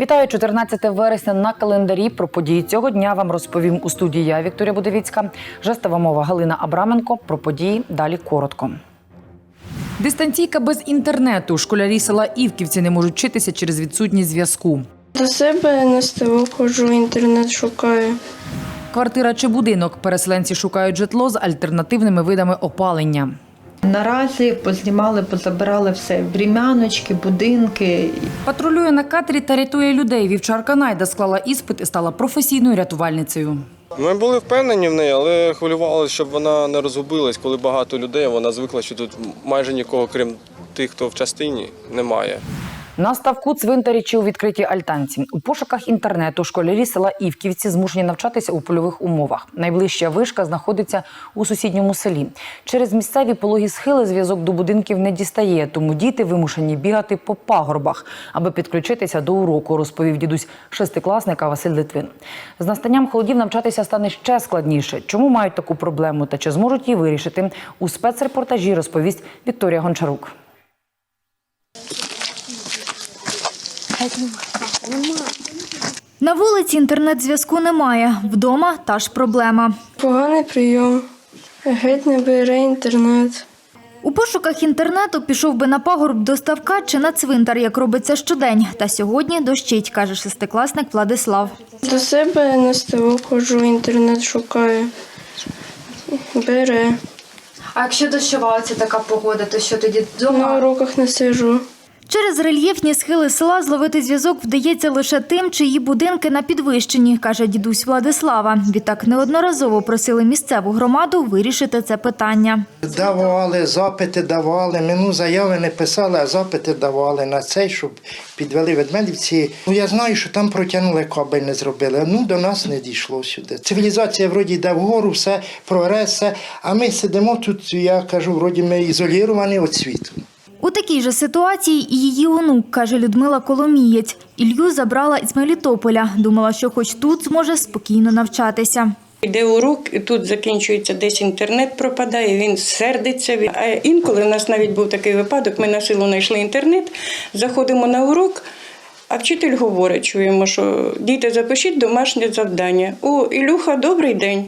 Вітаю 14 вересня на календарі. Про події цього дня вам розповім у студії я, Вікторія Будовіцька. Жестова мова Галина Абраменко. Про події далі коротко. Дистанційка без інтернету. Школярі села Івківці не можуть вчитися через відсутність зв'язку. До себе на СТО ходжу, інтернет шукаю. Квартира чи будинок. Переселенці шукають житло з альтернативними видами опалення. Наразі познімали, позабирали все брімяночки, будинки. Патрулює на катері та рятує людей. Вівчарка Найда склала іспит і стала професійною рятувальницею. Ми були впевнені в неї, але хвилювалися, щоб вона не розгубилась, коли багато людей. Вона звикла, що тут майже нікого, крім тих, хто в частині, немає. На ставку цвинтарі чи у відкритій альтанці. У пошуках інтернету школярі села Івківці змушені навчатися у польових умовах. Найближча вишка знаходиться у сусідньому селі. Через місцеві пологі схили зв'язок до будинків не дістає, тому діти вимушені бігати по пагорбах, аби підключитися до уроку, розповів дідусь шестикласника Василь Литвин. З настанням холодів навчатися стане ще складніше. Чому мають таку проблему та чи зможуть її вирішити? У спецрепортажі розповість Вікторія Гончарук. На вулиці інтернет-зв'язку немає. Вдома та ж проблема. Поганий прийом. Геть не бере інтернет. У пошуках інтернету пішов би на пагорб до ставка чи на цвинтар, як робиться щодень. Та сьогодні дощить, каже шестикласник Владислав. До себе на СТО ходжу, інтернет шукаю. Бере. А якщо дощова оця така погода, то що тоді На уроках не сижу. Через рельєфні схили села зловити зв'язок вдається лише тим, чиї будинки на підвищенні, каже дідусь Владислава. Відтак неодноразово просили місцеву громаду вирішити це питання. Давали, запити давали. Мину заяви не писали, а запити давали на цей, щоб підвели ведмедівці. Ну я знаю, що там протягнули кабель, не зробили. Ну до нас не дійшло сюди. Цивілізація вроді йде вгору, все прогрес. А ми сидимо тут. Я кажу, вроді ми ізоліровані від світу. У такій же ситуації і її онук, каже Людмила Коломієць. Ілью забрала із Мелітополя. Думала, що хоч тут зможе спокійно навчатися. Йде урок, і тут закінчується десь інтернет пропадає, він сердиться. А інколи у нас навіть був такий випадок, ми на силу знайшли інтернет, заходимо на урок, а вчитель говорить, чуємо, що діти, запишіть домашнє завдання. О, Ілюха, добрий день.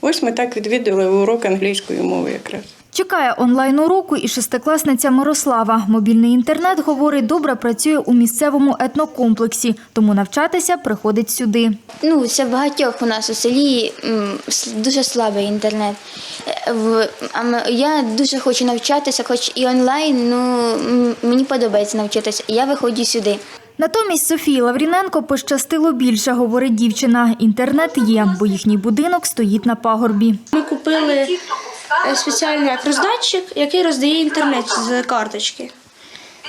Ось ми так відвідали урок англійської мови якраз. Чекає онлайн-уроку і шестикласниця Мирослава. Мобільний інтернет, говорить, добре працює у місцевому етнокомплексі, тому навчатися приходить сюди. Ну, це в багатьох у нас у селі дуже слабий інтернет. Е, а я дуже хочу навчатися, хоч і онлайн, ну мені подобається навчатися. Я виходжу сюди. Натомість Софії Лавріненко пощастило більше, говорить дівчина. Інтернет є, бо їхній будинок стоїть на пагорбі. Ми купили спеціальний як роздатчик, який роздає інтернет з карточки.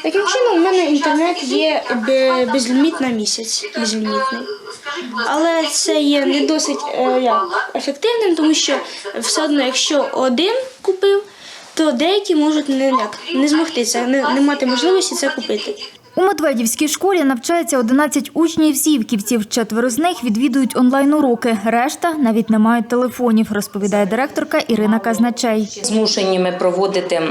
Таким чином, у мене інтернет є бе- безліміт на місяць. Безлімітний. Але це є не досить е, як, ефективним, тому що все одно, якщо один купив, то деякі можуть не, як, не змогти це, не, не мати можливості це купити. У Медведівській школі навчається 11 учнів зівківців. Четверо з них відвідують онлайн-уроки. Решта навіть не мають телефонів, розповідає директорка Ірина Казначей. Змушені ми проводити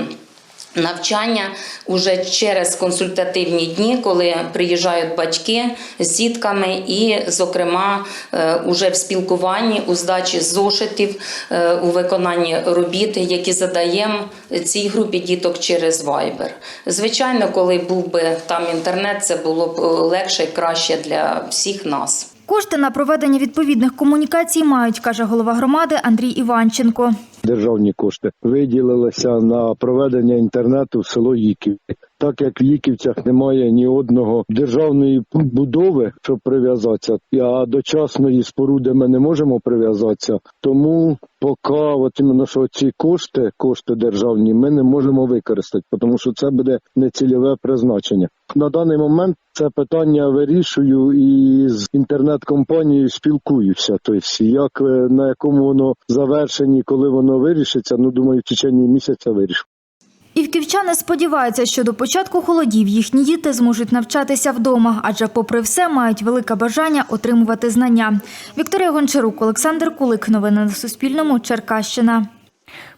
навчання уже через консультативні дні, коли приїжджають батьки з дітками і, зокрема, е, уже в спілкуванні у здачі зошитів е, у виконанні робіт, які задаємо цій групі діток через Viber. Звичайно, коли був би там інтернет, це було б е, легше і краще для всіх нас. Кошти на проведення відповідних комунікацій мають, каже голова громади Андрій Іванченко. Державні кошти виділилися на проведення інтернету в село Їків. Так як в Їківцях немає ні одного державної будови, щоб прив'язатися, а до частної споруди ми не можемо прив'язатися. Тому поки от іменно що ці кошти, кошти державні, ми не можемо використати, тому що це буде нецільове призначення. На даний момент це питання вирішую і з інтернет-компанією спілкуюся. Тобто, як на якому воно завершенні, коли воно вирішиться, ну думаю, в течение місяця вирішу. Івківчани сподіваються, що до початку холодів їхні діти зможуть навчатися вдома, адже, попри все, мають велике бажання отримувати знання. Вікторія Гончарук, Олександр Кулик. Новини на Суспільному. Черкащина.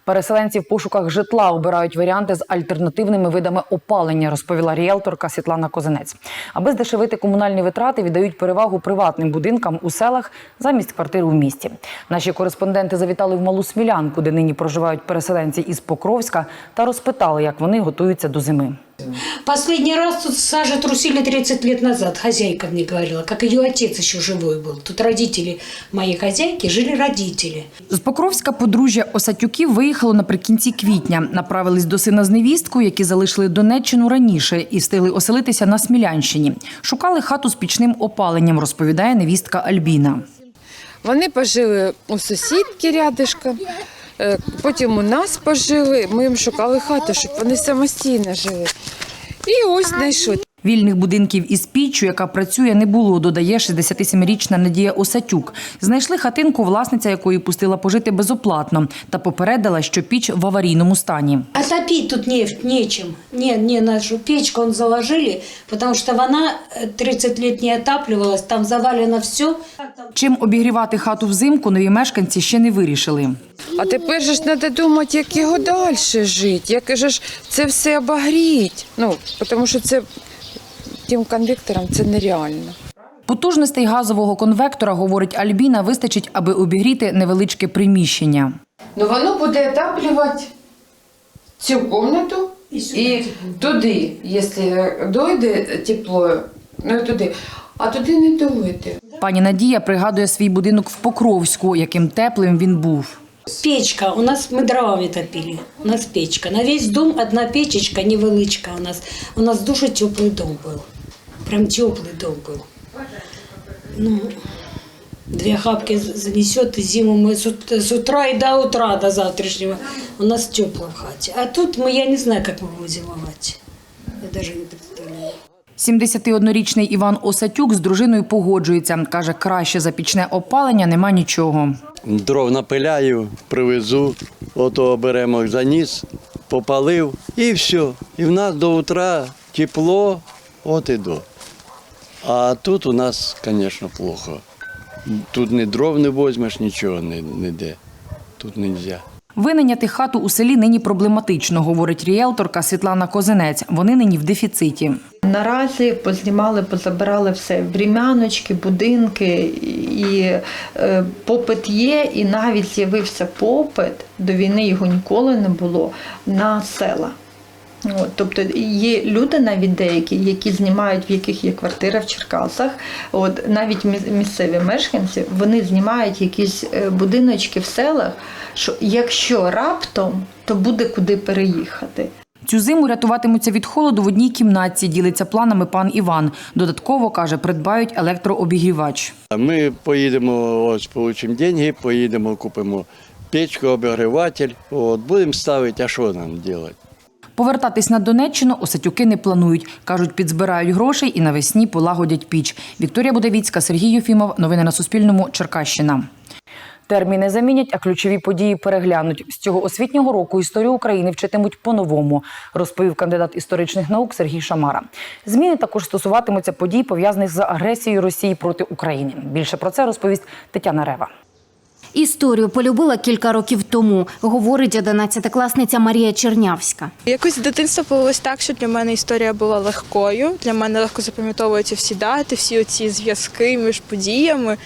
Переселенці в пошуках житла обирають варіанти з альтернативними видами опалення, розповіла ріелторка Світлана Козинець. Аби здешевити комунальні витрати, віддають перевагу приватним будинкам у селах замість квартир у місті. Наші кореспонденти завітали в Малу Смілянку, де нині проживають переселенці із Покровська, та розпитали, як вони готуються до зими. Последний раз тут сажа трусили 30 лет назад. Хозяйка мне говорила, как ее отец еще живой был. Тут родители моей хозяйки жили родители. З Покровська подружжя Осатюків виїхало наприкінці квітня. Направились до сина з невісткою, які залишили Донеччину раніше і встигли оселитися на Смілянщині. Шукали хату з пічним опаленням, розповідає невістка Альбіна. Вони пожили у сусідки рядишком, е, потім у нас пожили. Ми їм шукали хату, щоб вони самостійно жили. І ось знайшли. Вільних будинків із піччю, яка працює, не було, додає 67-річна Надія Осатюк. Знайшли хатинку, власниця якої пустила пожити безоплатно та попередила, що піч в аварійному стані. А топить тут не, нечем. Не, не нашу печку он заложили, потому что она э, 30 лет не отапливалась, там завалено все. Чим обігрівати хату взимку, нові мешканці ще не вирішили. А тепер же ж треба думати, як його далі жити, як же ж це все обогріть. Ну, тому що це тим конвектором це нереально. Потужностей газового конвектора, говорить Альбіна, вистачить, аби обігріти невеличке приміщення. Ну воно буде отаплювати цю кімнату і туди, якщо дойде тепло, ну і туди, а туди не дойде. Пані Надія пригадує свій будинок в Покровську, яким теплим він був. Печка, у нас мы дровами топили, у нас печка. На весь дом одна печечка, невеличка у нас. У нас дуже теплый дом был, прям теплый дом был. Ну, две хапки занесет, и зиму мы с, ут- с утра и до утра, до завтрашнего. У нас тепло в хате. А тут мы, я не знаю, как мы будем зимовать. Я даже не представляю. 71-річний Іван Осатюк з дружиною погоджується. Каже, краще за пічне опалення нема нічого. Дров напиляю, привезу, ото беремо заніс, попалив і все. І в нас до утра тепло, от і до. А тут у нас, звісно, плохо. Тут ні дров не візьмеш, нічого не, не де. Тут не можна. Винайняти хату у селі нині проблематично, говорить ріелторка Світлана Козинець. Вони нині в дефіциті. Наразі познімали, позабирали все врем'яночки, будинки, і е, попит є, і навіть з'явився попит до війни його ніколи не було на села. От, тобто є люди навіть деякі, які знімають, в яких є квартира в Черкасах. От навіть міс- місцеві мешканці вони знімають якісь е, будиночки в селах. Що якщо раптом, то буде куди переїхати. Цю зиму рятуватимуться від холоду в одній кімнаті, ділиться планами пан Іван. Додатково, каже, придбають електрообігрівач. Ми поїдемо, ось получимо гроші, поїдемо, купимо печку, обігріватель. От, будемо ставити, а що нам робити? Повертатись на Донеччину осетюки не планують. Кажуть, підзбирають грошей і навесні полагодять піч. Вікторія Будавіцька, Сергій Юфімов. Новини на Суспільному. Черкащина. Терміни замінять, а ключові події переглянуть. З цього освітнього року історію України вчитимуть по-новому, розповів кандидат історичних наук Сергій Шамара. Зміни також стосуватимуться подій, пов'язаних з агресією Росії проти України. Більше про це розповість Тетяна Рева. Історію полюбила кілька років тому, говорить 11-класниця Марія Чернявська. Якось з дитинства повелось так, що для мене історія була легкою. Для мене легко запам'ятовуються всі дати, всі оці зв'язки між подіями.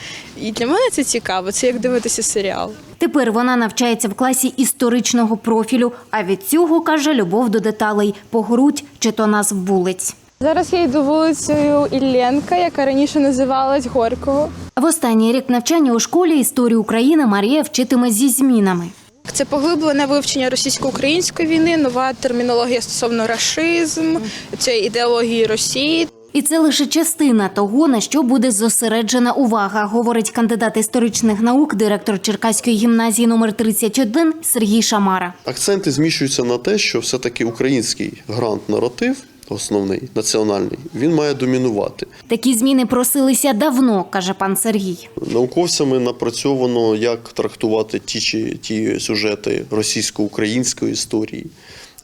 І для мене це цікаво. Це як дивитися серіал. Тепер вона навчається в класі історичного профілю, а від цього, каже, любов до деталей – погрудь чи то назв вулиць. Зараз я йду вулицею Ілленка, яка раніше називалась Горького. В останній рік навчання у школі історію України Марія вчитиме зі змінами. Це поглиблене вивчення російсько-української війни, нова термінологія стосовно рашизм, цієї ідеології Росії. І це лише частина того, на що буде зосереджена увага, говорить кандидат історичних наук, директор Черкаської гімназії номер 31 Сергій Шамара. Акценти зміщуються на те, що все-таки український грант-наратив, основний національний, він має домінувати. Такі зміни просилися давно, каже пан Сергій. Науковцями напрацьовано, як трактувати ті чи ті сюжети російсько-української історії.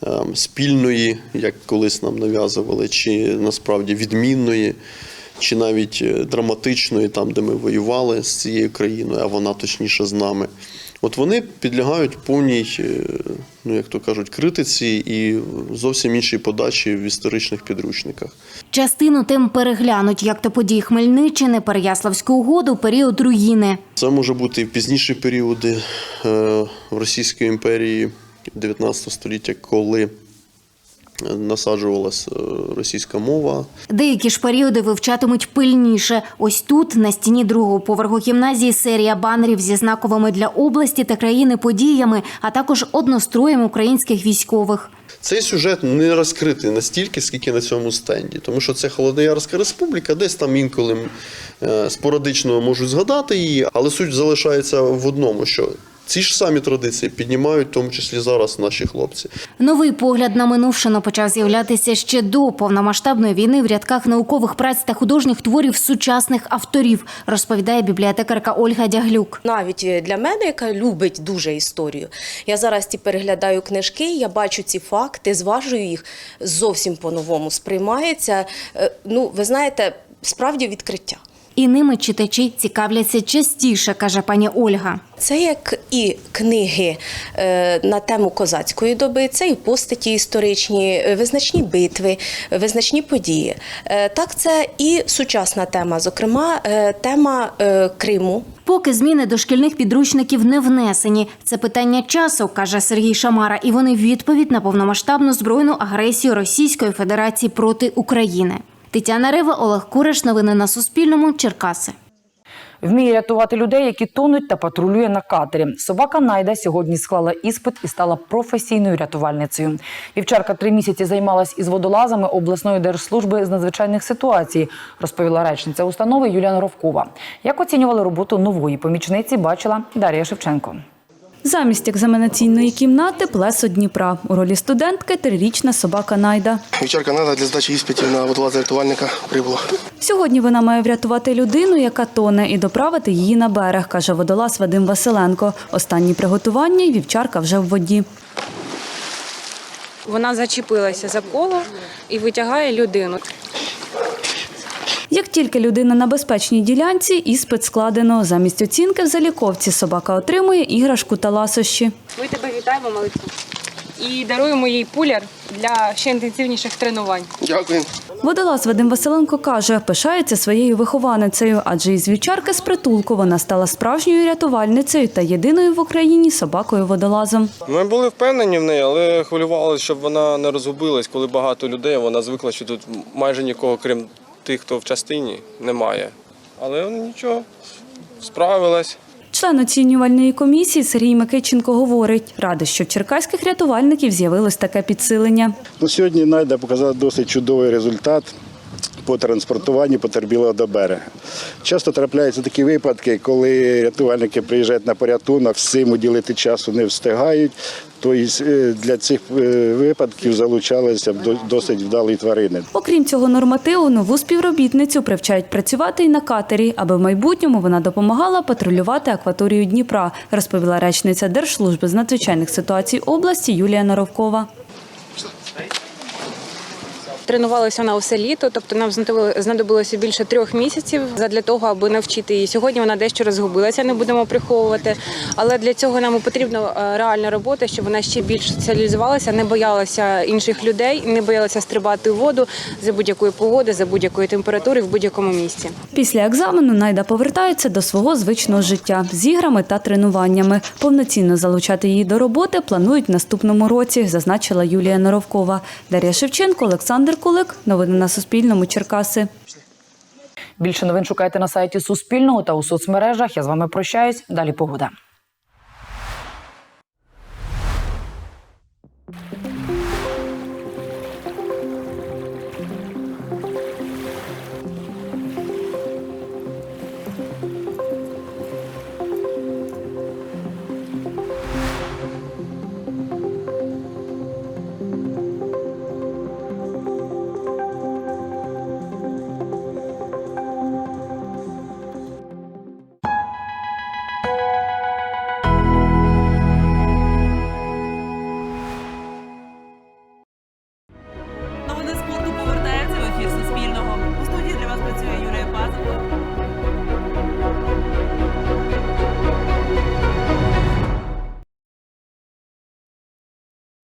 ем, Спільної, як колись нам нав'язували, чи насправді відмінної, чи навіть е, драматичної, там, де ми воювали з цією країною, а вона точніше з нами. От вони підлягають повній, е, ну як то кажуть, критиці і зовсім іншій подачі в історичних підручниках. Частину тем переглянуть, як то події Хмельниччини, Переяславську угоду, період руїни. Це може бути і в пізніші періоди е, в Російської імперії 19 століття, коли насаджувалася е, російська мова. Деякі ж періоди вивчатимуть пильніше. Ось тут, на стіні другого поверху гімназії, серія банерів зі знаковими для області та країни подіями, а також одностроєм українських військових. Цей сюжет не розкритий настільки, скільки на цьому стенді, тому що це Холодноярська республіка, десь там інколи е, спорадично можуть згадати її, але суть залишається в одному, що ці ж самі традиції піднімають, в тому числі зараз наші хлопці. Новий погляд на минувшину почав з'являтися ще до повномасштабної війни в рядках наукових праць та художніх творів сучасних авторів, розповідає бібліотекарка Ольга Дяглюк. Навіть для мене, яка любить дуже історію, я зараз ті переглядаю книжки, я бачу ці факти, зважую їх зовсім по-новому. Сприймається, е, ну ви знаєте, справді відкриття. І ними читачі цікавляться частіше, каже пані Ольга. Це як і книги е, на тему козацької доби, це і постаті історичні, е, визначні битви, е, визначні події. Так, це і сучасна тема, зокрема, тема Криму. Поки зміни до шкільних підручників не внесені. Це питання часу, каже Сергій Шамара, і вони відповідь на повномасштабну збройну агресію Російської Федерації проти України. Тетяна Рева, Олег Куриш. Новини на Суспільному. Черкаси. Вміє рятувати людей, які тонуть та патрулює на катері. Собака Найда сьогодні склала іспит і стала професійною рятувальницею. Вівчарка три місяці займалась із водолазами обласної держслужби з надзвичайних ситуацій, розповіла речниця установи Юліана Ровкова. Як оцінювали роботу нової помічниці, бачила Дар'я Шевченко. Замість екзаменаційної кімнати плесо Дніпра. У ролі студентки трирічна собака Найда. Вівчарка надо для здачі іспитів на водолаза рятувальника прибула. Сьогодні вона має врятувати людину, яка тоне, і доправити її на берег, каже водолаз Вадим Василенко. Останні приготування і вівчарка вже в воді. Вона зачепилася за коло і витягає людину. Як тільки людина на безпечній ділянці, іспит складено. Замість оцінки в заліковці собака отримує іграшку та ласощі. Ми тебе вітаємо, малицю. І даруємо їй пуляр для ще інтенсивніших тренувань. Дякую. Водолаз Вадим Василенко каже, пишається своєю вихованицею, адже із вівчарки з притулку вона стала справжньою рятувальницею та єдиною в Україні собакою-водолазом. Ми були впевнені в неї, але хвилювалися, щоб вона не розгубилась, коли багато людей. Вона звикла, що тут майже нікого, крім тих, хто в частині, немає. Але нічого, справилась. Член оцінювальної комісії Сергій Микиченко говорить, радий, що в черкаських рятувальників з'явилось таке підсилення. Ну, сьогодні Найда показала досить чудовий результат по транспортуванню потерпілого до берега. Часто трапляються такі випадки, коли рятувальники приїжджають на порятунок, цим уділити часу не встигають. Тобто е, для цих е, випадків залучалися б до- досить вдалі тварини. Окрім цього нормативу, нову співробітницю привчають працювати і на катері, аби в майбутньому вона допомагала патрулювати акваторію Дніпра, розповіла речниця Держслужби з надзвичайних ситуацій області Юлія Наровкова. Тренувалася вона усе літо, тобто нам знадобило- знадобилося більше трьох місяців для того, аби навчити її. Сьогодні вона дещо розгубилася, не будемо приховувати. Але для цього нам потрібна е, реальна робота, щоб вона ще більш соціалізувалася, не боялася інших людей, не боялася стрибати у воду за будь-якої погоди, за будь-якої температури в будь-якому місці. Після екзамену Найда повертається до свого звичного життя з іграми та тренуваннями. Повноцінно залучати її до роботи планують в наступному році, зазначила Юлія Норовкова. Дар'я Шевченко, Олександр Кулик. Новини на Суспільному. Черкаси. Більше новин шукайте на сайті Суспільного та у соцмережах. Я з вами прощаюсь. Далі погода.